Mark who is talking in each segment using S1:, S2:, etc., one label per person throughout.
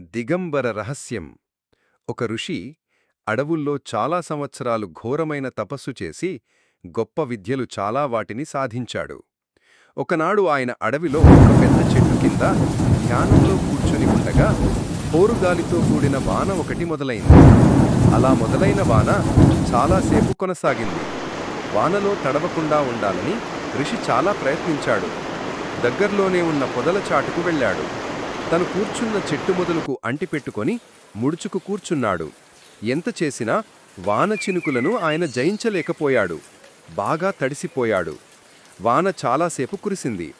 S1: దిగంబర రహస్యం. ఒక ఋషి అడవుల్లో చాలా సంవత్సరాలు ఘోరమైన తపస్సు చేసి గొప్ప విద్యలు చాలా వాటిని సాధించాడు. ఒకనాడు ఆయన అడవిలో ఒక పెద్ద చెట్టు కింద ధ్యానంలో కూర్చుని ఉండగా పోరుగాలితో కూడిన వాన ఒకటి మొదలైంది. అలా మొదలైన వాన చాలాసేపు కొనసాగింది. వానలో తడవకుండా ఉండాలని ఋషి చాలా ప్రయత్నించాడు. దగ్గర్లోనే ఉన్న పొదల చాటుకు వెళ్ళాడు. తను కూర్చున్న చెట్టు మొదలుకు అంటిపెట్టుకొని ముడుచుకు కూర్చున్నాడు. ఎంత చేసినా వాన చినుకులను ఆయన జయించలేకపోయాడు. బాగా తడిసిపోయాడు. వాన చాలాసేపు కురిసింది.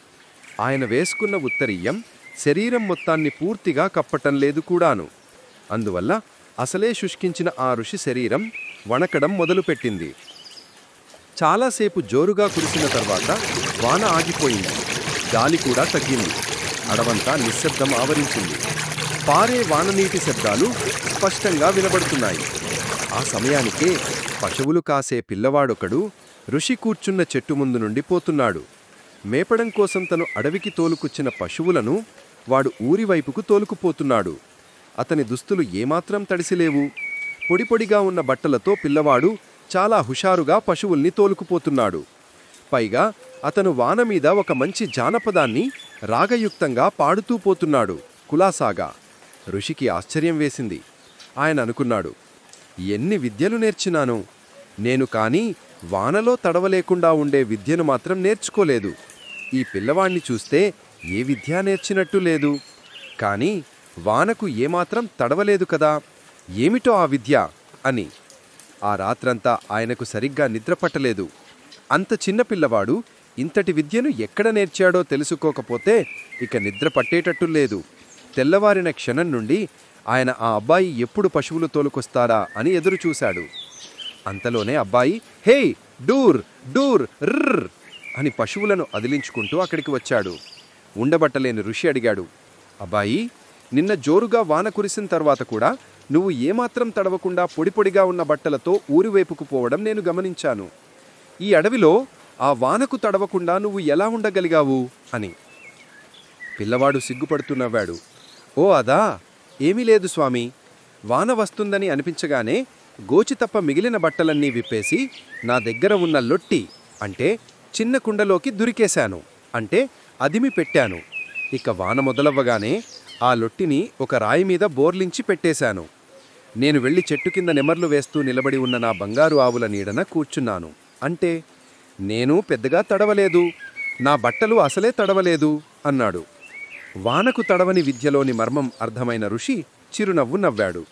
S1: ఆయన వేసుకున్న ఉత్తరీయం శరీరం మొత్తాన్ని పూర్తిగా కప్పటం లేదు కూడాను. అందువల్ల అసలే శుష్కించిన ఆ ఋషి శరీరం వణకడం మొదలుపెట్టింది. చాలాసేపు జోరుగా కురిసిన తర్వాత వాన ఆగిపోయింది. గాలి కూడా తగ్గింది. అడవంతా నిశ్శబ్దం ఆవరించింది. పారే వాననీటి శబ్దాలు స్పష్టంగా వినబడుతున్నాయి. ఆ సమయానికే పశువులు కాసే పిల్లవాడొకడు ఋషి కూర్చున్న చెట్టు ముందు నుండి పోతున్నాడు. మేపడం కోసం తను అడవికి తోలుకొచ్చిన పశువులను వాడు ఊరివైపుకు తోలుకుపోతున్నాడు. అతని దుస్తులు ఏమాత్రం తడిసిలేవు. పొడిపొడిగా ఉన్న బట్టలతో పిల్లవాడు చాలా హుషారుగా పశువుల్ని తోలుకుపోతున్నాడు. పైగా అతను వాన మీద ఒక మంచి జానపదాన్ని రాగయుక్తంగా పాడుతూ పోతున్నాడు కులాసాగా. ఋషికి ఆశ్చర్యం వేసింది. ఆయన అనుకున్నాడు ఎన్ని విద్యలు నేర్చినాను? నేను కాని వానలో తడవలేకుండా ఉండే విద్యను మాత్రం నేర్చుకోలేదు. ఈ పిల్లవాణ్ణి చూస్తే ఏ విద్య నేర్చినట్టు లేదు. కాని వానకు ఏమాత్రం తడవలేదు కదా ఏమిటో ఆ విద్య? అని. ఆ రాత్రంతా ఆయనకు సరిగ్గా నిద్రపట్టలేదు. అంత చిన్న పిల్లవాడు ఇంతటి విద్యను ఎక్కడ నేర్చాడో తెలుసుకోకపోతే ఇక నిద్ర పట్టేటట్టు లేదు. తెల్లవారిన క్షణం నుండి ఆయన ఆ అబ్బాయి ఎప్పుడు పశువులు తోలుకొస్తారా అని ఎదురుచూశాడు. అంతలోనే అబ్బాయి హే డూర్ డూర్ ర్ర్ అని పశువులను అదిలించుకుంటూ అక్కడికి వచ్చాడు. ఉండబట్టలేని ఋషి అడిగాడు అబ్బాయి నిన్న జోరుగా వాన కురిసిన తర్వాత కూడా నువ్వు ఏమాత్రం తడవకుండా పొడిపొడిగా ఉన్న బట్టలతో ఊరివైపుకు పోవడం నేను గమనించాను. ఈ అడవిలో ఆ వానకు తడవకుండా నువ్వు ఎలా ఉండగలిగావు? అని. పిల్లవాడు సిగ్గుపడుతూ నవ్వాడు ఓ అదా ఏమీ లేదు స్వామి. వాన వస్తుందని అనిపించగానే గోచి తప్ప మిగిలిన బట్టలన్నీ విప్పేసి నా దగ్గర ఉన్న లొట్టి అంటే చిన్న కుండలోకి దురికేశాను అంటే అదిమి పెట్టాను. ఇక వాన మొదలవ్వగానే ఆ లొట్టిని ఒక రాయి మీద బోర్లించి పెట్టేశాను. నేను వెళ్ళి చెట్టు కింద నెమర్లు వేస్తూ నిలబడి ఉన్న నా బంగారు ఆవుల నీడన కూర్చున్నాను. అంటే నేను పెద్దగా తడవలేదు. నా బట్టలు అసలే తడవలేదు అన్నాడు. వానకు తడవని విద్యలోని మర్మం అర్థమైన ఋషి చిరునవ్వు నవ్వాడు.